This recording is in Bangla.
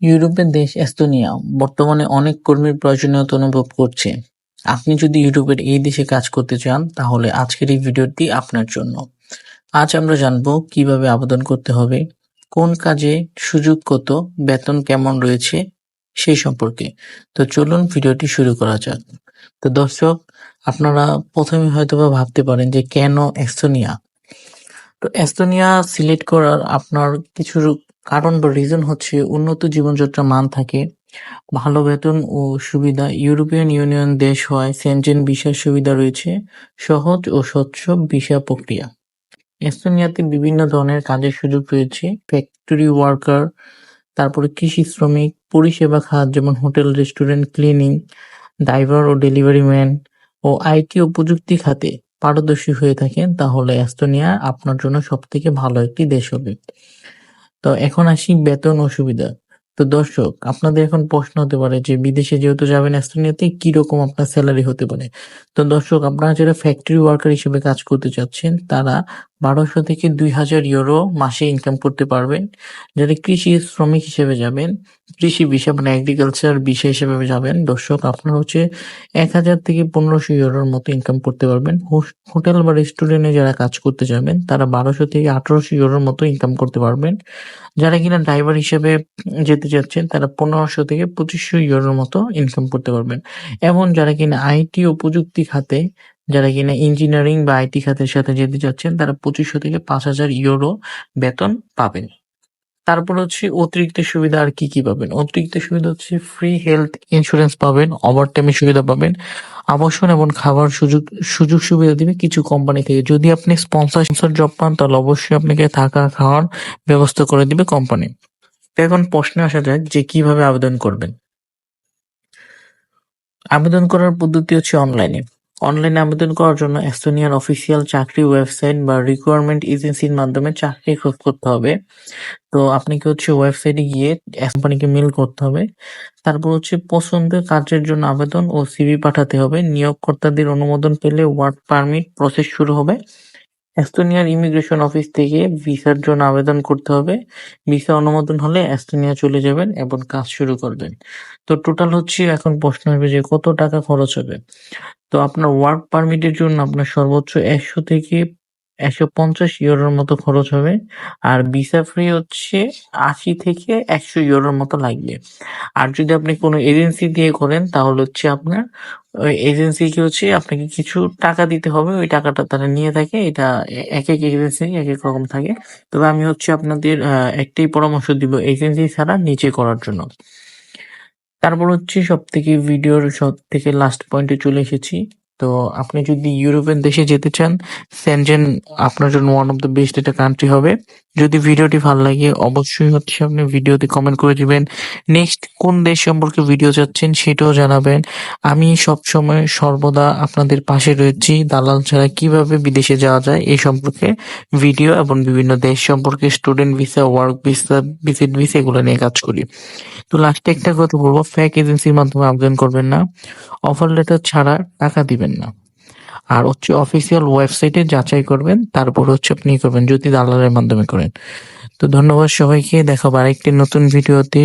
ইউরোপের দেশ এস্তোনিয়া বর্তমানে অনেক কর্মীর প্রয়োজনীয়তা অনুভব করছে। আপনি যদি ইউরোপের এই দেশে কাজ করতে চান তাহলে আজকের এই ভিডিওটি আপনার জন্য। আজ আমরা জানব কীভাবে আবেদন করতে হবে, কোন কাজে সুযোগ কত, বেতন কেমন রয়েছে সেই সম্পর্কে। তো চলুন ভিডিওটি শুরু করা যাক। তো দর্শক আপনারা প্রথমে হয়তোবা ভাবতে পারেন যে কেন এস্তোনিয়া? তো এস্তোনিয়া সিলেক্ট করার আপনার কিছু কারণ বা রিজন হচ্ছে উন্নত জীবনযাত্রার মান থাকে, ভালো বেতন ও সুবিধা, ইউরোপিয়ান ইউনিয়ন দেশ হওয়ায় সেনজেন ভিসার সুবিধা রয়েছে, সহজ ও স্বচ্ছ ভিসা প্রক্রিয়া। এস্তোনিয়াতে বিভিন্ন ধরনের কাজের সুযোগ রয়েছে, ফ্যাক্টরি ওয়ার্কার, তারপরে কৃষি শ্রমিক, পরিষেবা খাত যেমন হোটেল, রেস্টুরেন্ট, ক্লিনিং, ড্রাইভার ও ডেলিভারি ম্যান ও আইটি ও প্রযুক্তি খাতে পারদর্শী হয়ে থাকেন তাহলে এস্তোনিয়া আপনার জন্য সবথেকে ভালো একটি দেশ হবে। তো এখন আসি বেতন অসুবিধা সুবিধা। তো দর্শক, আপনাদের এখন প্রশ্ন হতে পারে যে বিদেশে যেহেতু যাবেন এস্তোনিয়াতে কীরকম আপনার স্যালারি হতে পারে তো দর্শক, আপনারা যারা ফ্যাক্টরি ওয়ার্কার হিসেবে কাজ করতে চাচ্ছেন, তারা বারোশো থেকে দুই হাজার ইউরো মাসে ইনকাম করতে পারবেন। যারা কৃষি শ্রমিক হিসেবে যাবেন, কৃষি বিষয় মানে এগ্রিকালচার বিষয় হিসেবে যাবেন, দর্শক, আপনার হচ্ছে এক হাজার থেকে পনেরোশো ইউরোর মতো ইনকাম করতে পারবেন। হোটেল বা রেস্টুরেন্টে যারা কাজ করতে যাবেন, তারা বারোশো থেকে আঠারোশো ইউরোর মতো ইনকাম করতে পারবেন। যারা কিনা ড্রাইভার হিসেবে যেতে যাচ্ছেন তারা পনেরোশো থেকে পঁচিশশো ইউরোর মতো ইনকাম করতে পারবেন। এবং যারা কিনা আইটি ও প্রযুক্তি খাতে যারা কিনা ইঞ্জিনিয়ারিং বা আইটি খাতের সাথে যেতে যাচ্ছেন তারা পঁচিশশো থেকে পাঁচ হাজার ইউরো বেতন পাবেন। তারপর হচ্ছে অতিরিক্ত সুবিধা আর কি কি পাবেন? অতিরিক্ত সুবিধা হচ্ছে ফ্রি হেলথ ইন্স্যুরেন্স পাবেন ওভার টাইমের সুবিধা পাবেন, আবাসন এবং খাবার সুযোগ সুযোগ সুবিধা দিবে কিছু কোম্পানি থেকে। যদি আপনি স্পন্সর জব পান, তাহলে অবশ্যই আপনাকে থাকা খাওয়ার ব্যবস্থা করে দিবে কোম্পানি এখন প্রশ্নে আসা যাক যে কীভাবে আবেদন করবেন। আবেদন করার পদ্ধতি হচ্ছে অনলাইনে অনলাইনে আবেদন করার জন্য এস্তোনিয়ার অফিসিয়াল চাকরি ওয়েবসাইট বা রিকোয়ারমেন্ট এজেন্সির মাধ্যমে চাকরি খোঁজ করতে হবে। তো আপনাকে হচ্ছে ওয়েবসাইটে গিয়ে কোম্পানিকে মেল করতে হবে। তারপর হচ্ছে পছন্দের কাজের জন্য আবেদন ও সিভি পাঠাতে হবে। নিয়োগকর্তাদের অনুমোদন পেলে ওয়ার্ক পারমিট প্রসেস শুরু হবে। এস্তোনিয়ার ইমিগ্রেশন অফিস থেকে ভিসার জন্য আবেদন করতে হবে। ভিসা অনুমোদন হলে এস্তোনিয়া চলে যাবেন এবং কাজ শুরু করবেন। তো টোটাল হচ্ছে এখন প্রশ্ন হবে যে কত টাকা খরচ হবে? তো আপনার ওয়ার্ক পারমিটের জন্য আপনার সর্বোচ্চ একশো থেকে একশো পঞ্চাশ ইউরোর মতো খরচ হবে। আর ভিসা ফ্রি হচ্ছে আশি থেকে একশো ইউরোর মতো লাগবে। আর যদি আপনি কোনো এজেন্সি দিয়ে করেন, তাহলে হচ্ছে আপনার ওই এজেন্সিকে হচ্ছে আপনাকে কিছু টাকা দিতে হবে। ওই টাকাটা তারা নিয়ে থাকে। এটা এক এক এজেন্সি এক এক রকম থাকে। তবে আমি হচ্ছে আপনাদের একটাই পরামর্শ দিব এজেন্সি ছাড়া নিচে করার জন্য। তারপর হচ্ছে সব থেকে ভিডিওর সব থেকে লাস্ট পয়েন্টে চলে এসেছি। তো আপনি যদি ইউরোপের দেশে যেতে চান সেনজেন আপনার জন্য ওয়ান অফ দ্য বেস্ট একটা কান্ট্রি হবে। যদি ভিডিওটি ভালো লাগে, অবশ্যই হচ্ছে আপনি ভিডিওতে কমেন্ট করে দিবেন। নেক্সট কোন দেশ সম্পর্কে ভিডিও চাচ্ছেন সেটাও জানাবেন। আমি সব সময় সর্বদা আপনাদের পাশে রয়েছি। দালাল ছাড়া কীভাবে বিদেশে যাওয়া যায় এই সম্পর্কে ভিডিও এবং বিভিন্ন দেশ সম্পর্কে student visa work visa visit visa এগুলো নিয়ে কাজ করি। তো লাস্টে একটা কথা বলব ফেক এজেন্সির মাধ্যমে আবেদন করবেন না। অফার লেটার ছাড়া টাকা দিবেন না। আর হচ্ছে অফিসিয়াল ওয়েবসাইটে যাচাই করবেন, তারপর হচ্ছে আপনি করবেন, যদি দালালের মাধ্যমে করেন। তো ধন্যবাদ সবাইকে, দেখাবো আরেকটি নতুন ভিডিওতে